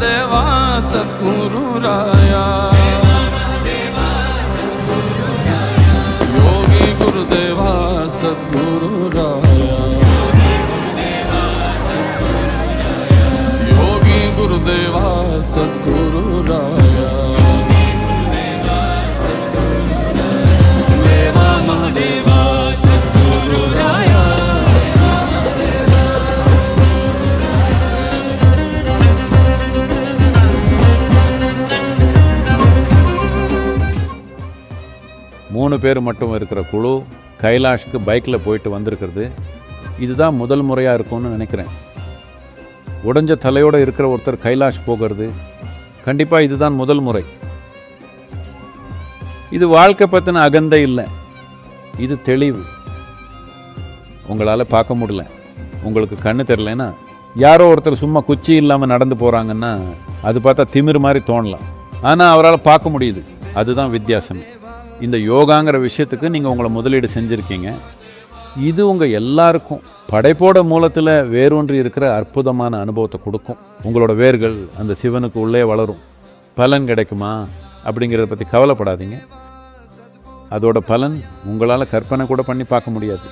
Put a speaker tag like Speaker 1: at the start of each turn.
Speaker 1: देवा सद्गुरु राया। योगी गुरुदेवा सद्गुरु राया। योगी गुरुदेवा सद्गुरु
Speaker 2: மூணு பேர் மட்டும் இருக்கிற குழு கைலாஷ்க்கு பைக்கில் போயிட்டு வந்திருக்கிறது. இதுதான் முதல் முறையாக இருக்கும்னு நினைக்கிறேன். உடைஞ்ச தலையோடு இருக்கிற ஒருத்தர் கைலாஷ் போகிறது. கண்டிப்பாக இதுதான் முதல் முறை. இது வாழ்க்கை பற்றின அகந்தை இல்லை. இது தெளிவு. உங்களால் பார்க்க முடியல. உங்களுக்கு கண்ணு தெரிலனா யாரோ ஒருத்தர் சும்மா குச்சி இல்லாமல் நடந்து போகிறாங்கன்னா அது பார்த்தா திமிர் மாதிரி தோணலாம். ஆனால் அவரால் பார்க்க முடியுது. அதுதான் வித்தியாசம். இந்த யோகாங்கிற விஷயத்துக்கு நீங்கள் உங்களை முதலீடு செஞ்சுருக்கீங்க. இது உங்கள் எல்லாருக்கும் படைப்போட மூலத்தில் வேரூன்றி இருக்கிற அற்புதமான அனுபவத்தை கொடுக்கும். உங்களோட வேர்கள் அந்த சிவனுக்கு உள்ளே வளரும். பலன் கிடைக்குமா? அப்படிங்கிறத பற்றி கவலைப்படாதீங்க. அதோட பலன் உங்களால் கற்பனை கூட பண்ணி பார்க்க முடியாது.